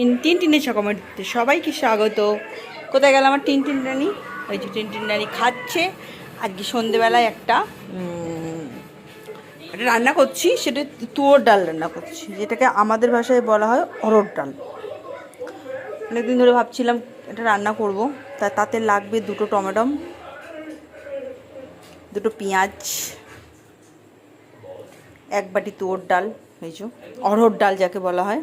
Tin tin টিনের সকমাটিতে সবাইকে স্বাগত। কোথায় গেল আমার টিন টিন রানি? ওই যে টিন টিন রানি খাচ্ছে। আজকে সন্ধেবেলায় একটা রান্না করছি, সেটা তুয়োর ডাল রান্না করছি, যেটাকে আমাদের ভাষায় বলা হয় অরড় ডাল। অনেকদিন ধরে ভাবছিলাম এটা রান্না করব, তা তাতে লাগবে দুটো টমেটম, দুটো পেঁয়াজ, এক বাটি তুয়োর ডাল, এই যে অরহর ডাল যাকে বলা হয়।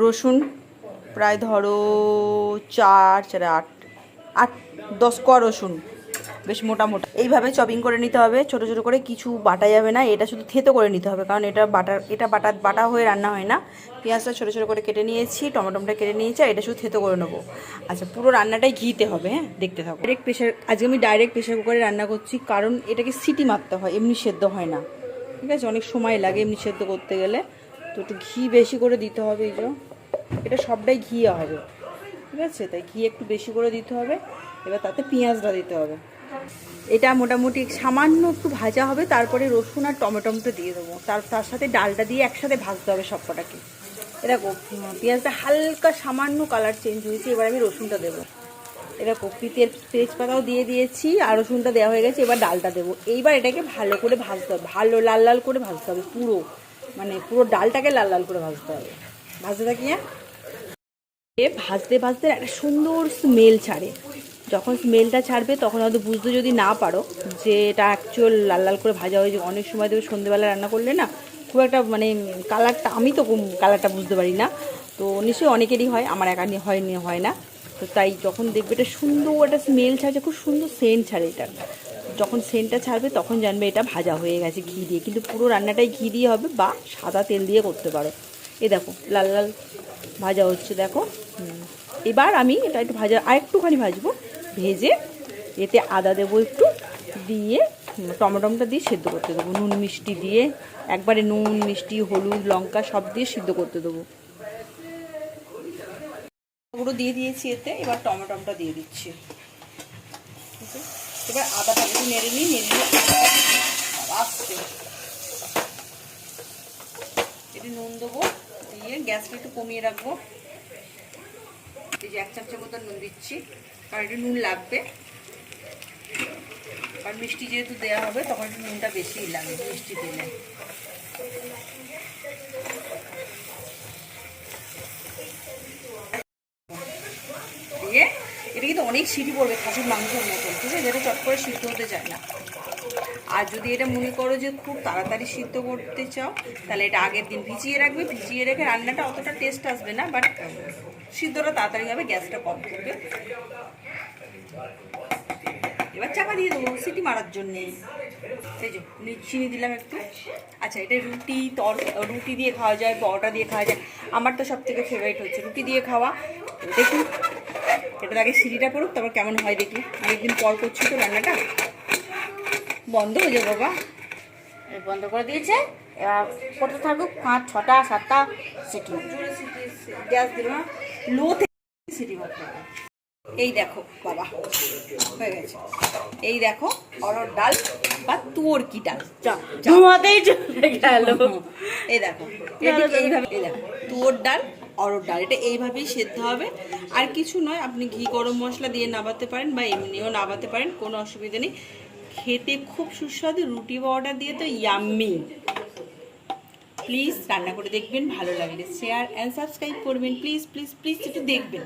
রসুন প্রায় ধরো চার চার আট আট দশ ক রসুন। বেশ মোটা মোটা এইভাবে চপিং করে নিতে হবে, ছোট ছোট করে কিছু বাটা যাবে না, এটা শুধু থেতো করে নিতে হবে, কারণ এটা বাটার, এটা বাটা বাটা হয়ে রান্না হয় না। পেঁয়াজটা ছোটো ছোটো করে কেটে নিয়েছি, টমেটোটা কেটে নিয়েছি, আর এটা শুধু থেতো করে নেব। আচ্ছা পুরো রান্নাটাই ঘিতে হবে হ্যাঁ? দেখতে থাকো। ডাইরেক্ট প্রেশার আজকে আমি ডাইরেক্ট প্রেশার কুকারে রান্না করছি, কারণ এটাকে সিটি মারতে হয়, এমনি সেদ্ধ হয় না। ঠিক আছে? অনেক সময় লাগে এমনি সেদ্ধ করতে গেলে। তো একটু ঘি বেশি করে দিতে হবে, এই এটা সবটাই ঘি হবে। ঠিক আছে? তাই ঘি একটু বেশি করে দিতে হবে। এবার তাতে পেঁয়াজটা দিতে হবে। এটা মোটামুটি সামান্য একটু ভাজা হবে, তারপরে রসুন আর টমেটোমটা দিয়ে দেবো। তার তার সাথে ডালটা দিয়ে একসাথে ভাজতে হবে সব কটাকে এরকম পেঁয়াজটা হালকা সামান্য কালার চেঞ্জ হয়েছে, এবার আমি রসুনটা দেবো। এরকম তেজ তেজপাতাও দিয়ে দিয়েছি আর রসুনটা দেওয়া হয়ে গেছে, এবার ডালটা দেবো। এইবার এটাকে ভালো করে ভাজতে হবে। ভালো লাল লাল করে ভাজতে হবে পুরো। মানে পুরো ডালটাকে লাল লাল করে ভাজতে হবে। ভাজতে থাকি হ্যাঁ? ভাজতে ভাজতে একটা সুন্দর স্মেল ছাড়ে। যখন স্মেলটা ছাড়বে, তখন হয়তো বুঝতে যদি না পারো যে এটা অ্যাকচুয়াল লাল লাল করে ভাজা হয়েছে, অনেক সময় দেবে সন্ধেবেলা রান্না করলে না, খুব একটা মানে কালারটা আমি তো কালারটা বুঝতে পারি না। তো নিশ্চয়ই অনেকেরই হয়, আমার একা হয়নি হয় না তো তাই যখন দেখবে এটা সুন্দর একটা স্মেল ছাড়ছে, খুব সুন্দর সেন্ট ছাড়ে এটা। যখন সেন্টটা ছাড়বে, তখন জানবে এটা ভাজা হয়ে গেছে ঘি দিয়ে। কিন্তু পুরো রান্নাটাই ঘি দিয়ে হবে বা সাদা তেল দিয়ে করতে পারো। এই দেখো, লাল লাল ভাজা হচ্ছে, দেখো। এবার আমি এটা একটু ভাজা আর একটুখানি ভাজবো। ভেজে এতে আদা দেবো একটু, দিয়ে টমেটোমটা দিয়ে সেদ্ধ করতে দেবো। নুন, মিষ্টি দিয়ে, একবারে নুন, মিষ্টি, হলুদ, লঙ্কা সব দিয়ে সিদ্ধ করতে দেবো। ওগুলো দিয়ে দিয়েছি এতে, এবার টমেটোমটা দিয়ে দিচ্ছি? এবার আদাটা একটু নেড়ে নিই, নেড়ে নিয়ে আসছে। একটু নুন দেবো। দিয়ে গ্যাসটা একটু কমিয়ে রাখব। এই যে এক চামচের মতো নুন দিচ্ছি, কারণ একটু নুন লাগবে। আর মিষ্টি যেহেতু দেওয়া হবে, তখন একটু নুনটা বেশিই লাগে মিষ্টি দিলে। দিয়ে, এটা কিন্তু অনেক সিটি পড়বে খাসির মাংসের মতন, ঠিক আছে? যেটা চট করে সিদ্ধ হতে চায় না। আর যদি এটা মনে করো যে খুব তাড়াতাড়ি সিদ্ধ করতে চাও, তাহলে এটা আগের দিন ভিজিয়ে রাখবে, ভিজিয়ে রেখে রান্নাটা অতটা টেস্ট আসবে না বাট সিদ্ধটা তাড়াতাড়ি হবে, গ্যাসটা কম করবে এবার চাপা দিয়ে দেবো সিটি মারার জন্যে। এই যে চিনি দিলাম একটু। আচ্ছা এটা রুটি, তর, রুটি দিয়ে খাওয়া যায়, পরোটা দিয়ে খাওয়া যায়। আমার তো সব থেকে ফেভারিট হচ্ছে রুটি দিয়ে খাওয়া। দেখুন, এটা আগে সিটিটা পড়ুক তারপর কেমন হয় দেখি। অনেকদিন পর করছি তো রান্নাটা। বন্ধ হয়ে যাবে বাবা। বন্ধ করে দিয়েছে। এবার করতে থাকুক? পাঁচ ছটা সাতটা সিটি গ্যাস দিল না। লো থেকে সিটি হবে এই দেখো বাবা হয়ে গেছে। এই দেখো অরড় ডাল বা তুয়োর কি ডাল? ঘুমাতেই চলে। গেল। এই দেখো এইভাবে এই দেখো তুয়োর ডাল অরড় ডাল। এটা এইভাবেই সেদ্ধ হবে। আর কিছু নয় আপনি ঘি গরম মশলা দিয়ে নাবাতে পারেন বা এমনিও নাবাতে পারেন কোনো অসুবিধা নেই। খেতে খুব সুস্বাদু, রুটি বড়া দিয়ে তো ইয়াম্মি প্লিজ রান্না করে দেখবেন, ভালো লাগলে। শেয়ার অ্যান্ড সাবস্ক্রাইব করবেন। প্লিজ প্লিজ প্লিজ একটু দেখবেন।